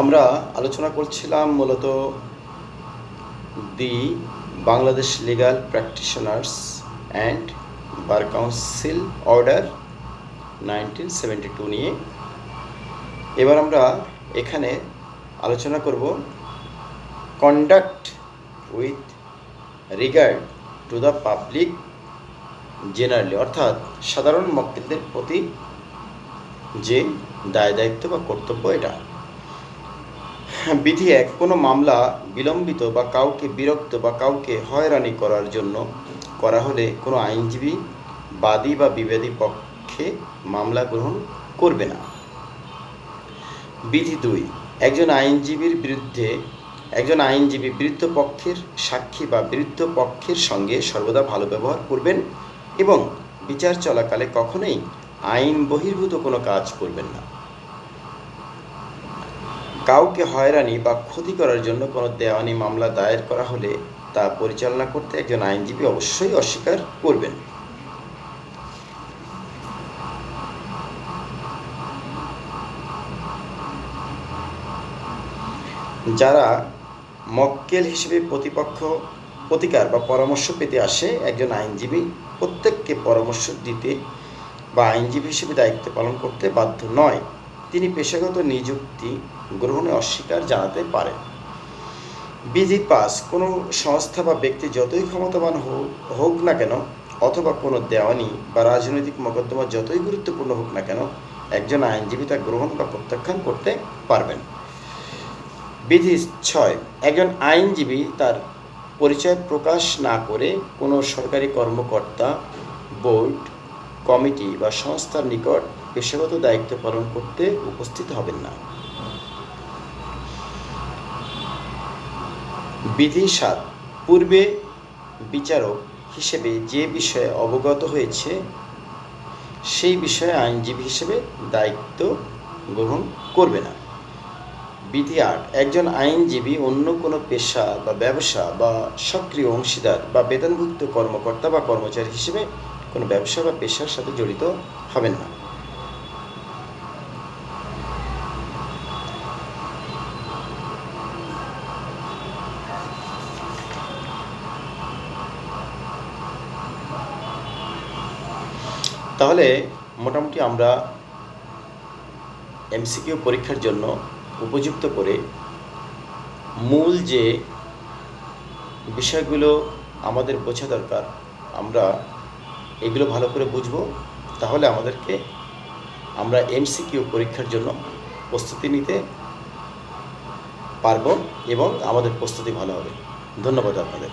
আমরা আলোচনা করছিলাম মূলত the Bangladesh legal practitioners and bar council order nineteen seventy two নিয়ে। এবার আমরা এখানে আলোচনা করব conduct with regard to the public generally অর্থাৎ সাধারণ মক্কেলদের প্রতি যে দায় দায়িত্ব বা কর্তব্য এটা। বিধি এক, কোনো মামলা বিলম্বিত বা কাউকে বিরক্ত বা কাউকে হয়রানি করার জন্য করা হলে কোনো আইনজীবী, বাদী বা বিবাদী পক্ষে মামলা গ্রহণ করবে না। বিধি দুই, একজন আইনজীবীর বিরুদ্ধে, একজন আইনজীবী বিরুদ্ধ পক্ষের সাক্ষী বা বিরুদ্ধ পক্ষের সঙ্গে সর্বদা ভালো ব্যবহার করবেন এবং বিচার চলাকালে কখনোই আইন বহির্ভূত কোনো কাজ করবেন না। কাউকে হয়রানি বা ক্ষতি করার জন্য কোনো দেওয়ানি মামলা দায়ের করা হলে তা পরিচালনা করতে একজন আইনজীবী অবশ্যই অস্বীকার করবেন। যারা মক্কেল হিসেবে প্রতিপক্ষ প্রতিকার বা পরামর্শ পেতে আসে, একজন আইনজীবী প্রত্যেককে পরামর্শ দিতে বা আইনজীবী হিসেবে দায়িত্ব পালন করতে বাধ্য নয়। পেশাগত নিযুক্তি গ্রহণে অস্বীকার জানাতে পারেন। বিধি পাস, কোনো সংস্থা বা ব্যক্তি যতই ক্ষমতাবান হোক না কেন, অথবা কোনো দেওয়ানি বা রাজনৈতিক মোকদ্দমা যতই গুরুত্বপূর্ণ হোক না কেন, একজন আইনজীবী তা গ্রহণ বা প্রত্যাখ্যান করতে পারবেন। বিধি ছয়, একজন আইনজীবী তার পরিচয় প্রকাশ না করে কোনো সরকারি কর্মকর্তা, বোর্ড, কমিটি বা সংস্থার নিকট পেশাগত দায়িত্ব পালন করতে উপস্থিত হবেন না। বিধি সাত। পূর্বে বিচারক হিসেবে যে বিষয়ে অবগত হয়েছে, সেই বিষয়ে আইনজীবী হিসেবে দায়িত্ব গ্রহণ করবে না। বিধি আট। একজন আইনজীবী অন্য কোনো পেশা বা ব্যবসা বা সক্রিয় অংশীদার বা বেতনভুক্ত কর্মকর্তা বা কর্মচারী হিসেবে কোনো ব্যবসা বা পেশার সাথে জড়িত হবেন না। তাহলে মোটামুটি আমরা এমসিকিউ পরীক্ষার জন্য উপযুক্ত করে মূল যে বিষয়গুলো আমাদের বোঝা দরকার, আমরা এগুলো ভালো করে বুঝব। তাহলে আমাদেরকে আমরা এমসিকিউ পরীক্ষার জন্য প্রস্তুতি নিতে পারব এবং আমাদের প্রস্তুতি ভালো হবে। ধন্যবাদ আপনাদের।